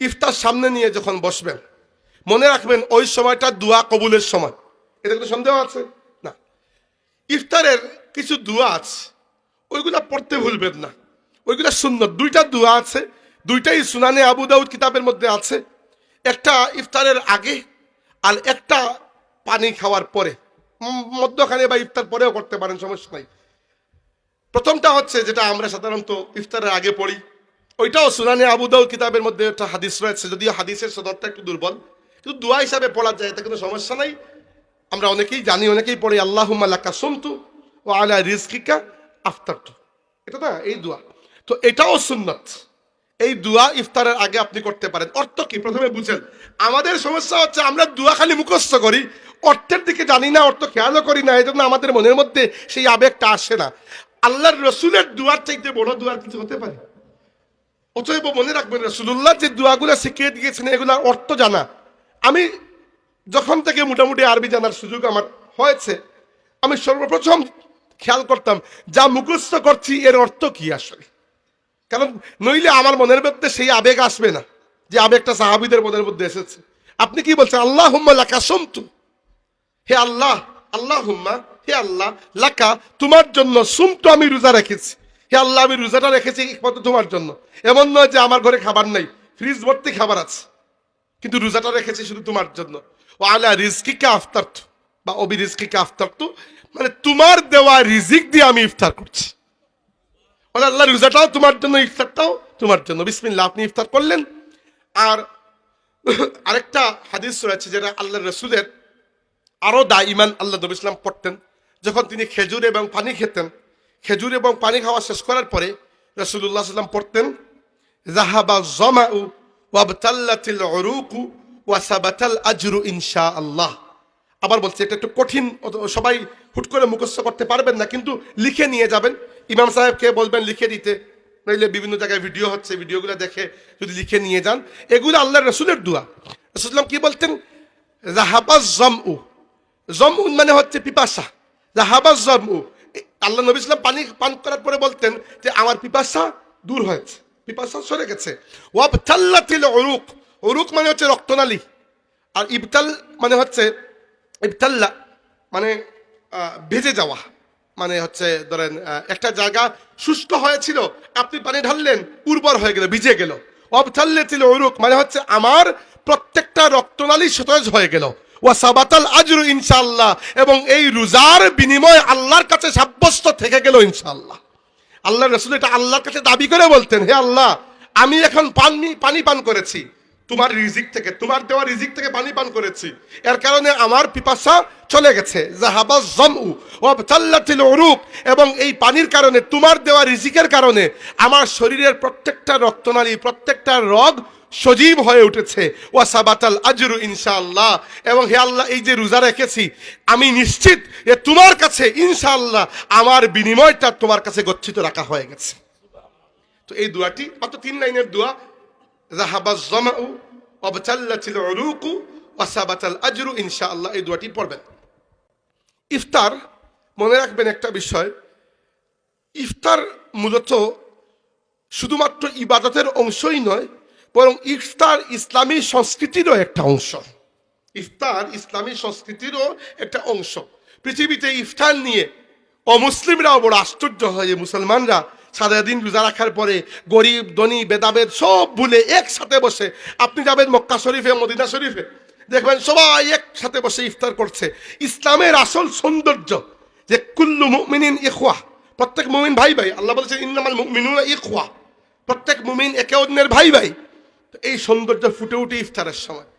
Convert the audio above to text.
ইফতার সামনে নিয়ে যখন বসবেন, মনে রাখবেন ওই সময়টা দোয়া কবুলের সময়। এটা কোনো সন্দেহ আছে? না। ইফতারের কিছু দোয়া আছে, ওইগুলা পড়তে ভুলবেন না। ওইগুলা সুন্দর দুইটা দোয়া আছে, দুইটাই সুনানে আবু দাউদ কিতাবের মধ্যে আছে। একটা ইফতারের আগে আর একটা পানি খাওয়ার পরে। মধ্যখানে বা ইফতার পরেও করতে পারেন, সমস্যা নাই। প্রথমটা হচ্ছে যেটা আমরা সাধারণত ইফতারের আগে পড়ি ওইটাও সুনানে আবু দাউদ কিতাবের মধ্যে একটা হাদিস রয়েছে, যদিও হাদিসের সদরটা একটু দুর্বল। কিন্তু দোয়া হিসাবে পড়া যায় এটা কোনো সমস্যা নাই। আমরা অনেকেই জানি, অনেকেই পড়ি আল্লাহ লাকা সুমতু ও আলা রিজকিকা আফতারতু। এটা না এই দোয়া। তো এটাও সুন্নত। এই দোয়া ইফতারের আগে আপনি করতে পারেন। অর্থ কি? প্রথমে বুঝেন। আমাদের সমস্যা হচ্ছে, আমরা দোয়া খালি মুখস্থ করি, অর্থের দিকে জানি না, অর্থ খেয়ালও করি না এই জন্য আমাদের মনের মধ্যে সেই আবেগটা আসে না। আল্লাহর রসুলের দুয়ার চাইতে বড় দুয়ার কিছু হতে পারে? অতএব মনে রাখবেন রসুল্লাহ যে দোয়াগুলো শিখিয়ে দিয়েছেন, এগুলোর অর্থ জানা। আমি যখন থেকে মোটামুটি আরবি জানার সুযোগ আমার হয়েছে, আমি সর্বপ্রথম খেয়াল করতাম, যা মুখস্থ করছি, এর অর্থ কি আসলে? কারণ নইলে আমার মনের মধ্যে সেই আবেগ আসবে না, যে আবেগটা সাহাবিদের মনের মধ্যে এসেছে। আপনি কি বলছেন আল্লাহ হুম্মা লাকা সুমতু? হে আল্লাহ আল্লাহ হুম্মা হে আল্লাহ, লাকা, তোমার জন্য সুমতু আমি রোজা রেখেছি। হে আল্লাহ, আমি রোজাটা রেখেছি একমাত্র তোমার জন্য। এমন নয় যে আমার ঘরে খাবার নাই ফ্রিজ ভর্তি খাবার আছে, কিন্তু রোজাটা রেখেছি শুধু তোমার জন্য। ও আলা রিজকিকে আফতার্থ বা অবি রিজকিকে আফতার্থ মানে তোমার দেওয়া রিজিক দিয়ে আমি ইফতার করছি। বলে আল্লাহ, রোজাটাও তোমার জন্য, ইফতারটাও তোমার জন্য। বিসমিল্লাহ, আপনি ইফতার করলেন। আর আরেকটা হাদিস রয়েছে যেটা আল্লাহ রসুলের আরও দা ইমান আল্লাহ নবী ইসলাম পড়তেন, যখন তিনি খেজুর এবং পানি খেতেন। খেজুর এবং পানি খাওয়া শেষ করার পরে রসুল্লাহ সাল্লাম পড়তেন জাহাবা ওয়াবতাল্লাতিল উরুকু ওয়াসাবাতাল আজরু ইনশা আল্লাহ আবার বলছে, এটা একটু কঠিন সবাই হুট করে মুখস্থ করতে পারবেন না, কিন্তু লিখে নিয়ে যাবেন। ইমাম সাহেবকে বলবেন, লিখে দিতে। নইলে বিভিন্ন জায়গায় ভিডিও হচ্ছে, ভিডিওগুলো দেখে যদি লিখে নিয়ে যান, এগুলো আল্লাহ রসুলের দোয়া। রসুলাম কি বলতেন? জাহাবা জমউ জমউ মানে হচ্ছে পিপাসা। জাহাবা জমউ আল্লাহ নবী ইসলাম পানি পান করার পরে বলতেন যে আমার পিপাসা দূর হয়েছে, পিপাসা সরে গেছে। ওয়াব চাল্লাতিল অরুক অরুক মানে হচ্ছে রক্তনালী। আর ইবতাল মানে হচ্ছে, ইবতাল্লা মানে ভেজে যাওয়া। মানে হচ্ছে ধরেন একটা জায়গা শুষ্ক হয়েছিল, আপনি পানি ঢাললেন, উর্বর হয়ে গেল, ভিজে গেল। অবতাল্লে ছিল অরুক মানে হচ্ছে আমার প্রত্যেকটা রক্তনালী সতেজ হয়ে গেল। ওয়া সাবাতাল আজরু ইনশাআল্লাহ। এবং এই রোজার বিনিময় আল্লাহর কাছে সাব্যস্ত থেকে গেল ইনশাআল্লাহ। আল্লাহ রসুল এটা আল্লাহর কাছে দাবি করে বলতেন, হে আল্লাহ, আমি এখন পানি পানি পান করেছি। তোমার রিজিক থেকে, তোমার দেওয়া রিজিক থেকে পানি পান করেছি। এর কারণে আমার পিপাসা চলে গেছে। জাহাবা জমউ ও চাল্লাতিল উরুক এবং এই পানির কারণে, তোমার দেওয়া রিজিকের কারণে, আমার শরীরের প্রত্যেকটা রক্তনালী, প্রত্যেকটা রগ সজীব হয়ে উঠেছে। ওয়া সাবাতাল আজরু ইনশাআল্লাহ। এবং হে আল্লাহ, এই যে রোজা রেখেছি, আমি নিশ্চিত যে তোমার কাছে ইনশাআল্লাহ আমার বিনিময়টা তোমার কাছে গচ্ছিত রাখা হয়ে গেছে। তো এই দোয়াটি, মাত্র তিন লাইনের দোয়া জাহাবা জমাউ অবচাল্লাছিল উরুকু ওয়াসাবাতাল আজরু ইনশাআল্লাহ এই দোয়াটি পড়বেন। ইফতার, মনে রাখবেন একটা বিষয়, ইফতার মূলত শুধুমাত্র ইবাদতের অংশই নয় বরং ইফতার ইসলামী সংস্কৃতিরও একটা অংশ। ইফতার ইসলামী সংস্কৃতিরও একটা অংশ। পৃথিবীতে ইফতার নিয়ে অমুসলিমরাও বড় আশ্চর্য হয় মুসলমানরা সারাদিন রোজা রাখার পরে গরিব, ধনী বেদাবেদ সব ভুলে একসাথে বসে, আপনি যাবেন মক্কা শরীফে, মদিনা শরীফে, দেখবেন সবাই একসাথে বসে ইফতার করছে। ইসলামের আসল সৌন্দর্য যে কুল্লু মুমিনিন ইখওয়া, প্রত্যেক মুমিন ভাই ভাই আল্লাহ বলেছেন, ইন্নামাল মুমিনুনা ইখওয়া। প্রত্যেক মুমিন একে অন্যের ভাই ভাই এই সৌন্দর্য ফুটে উঠে ইফতারের সময়।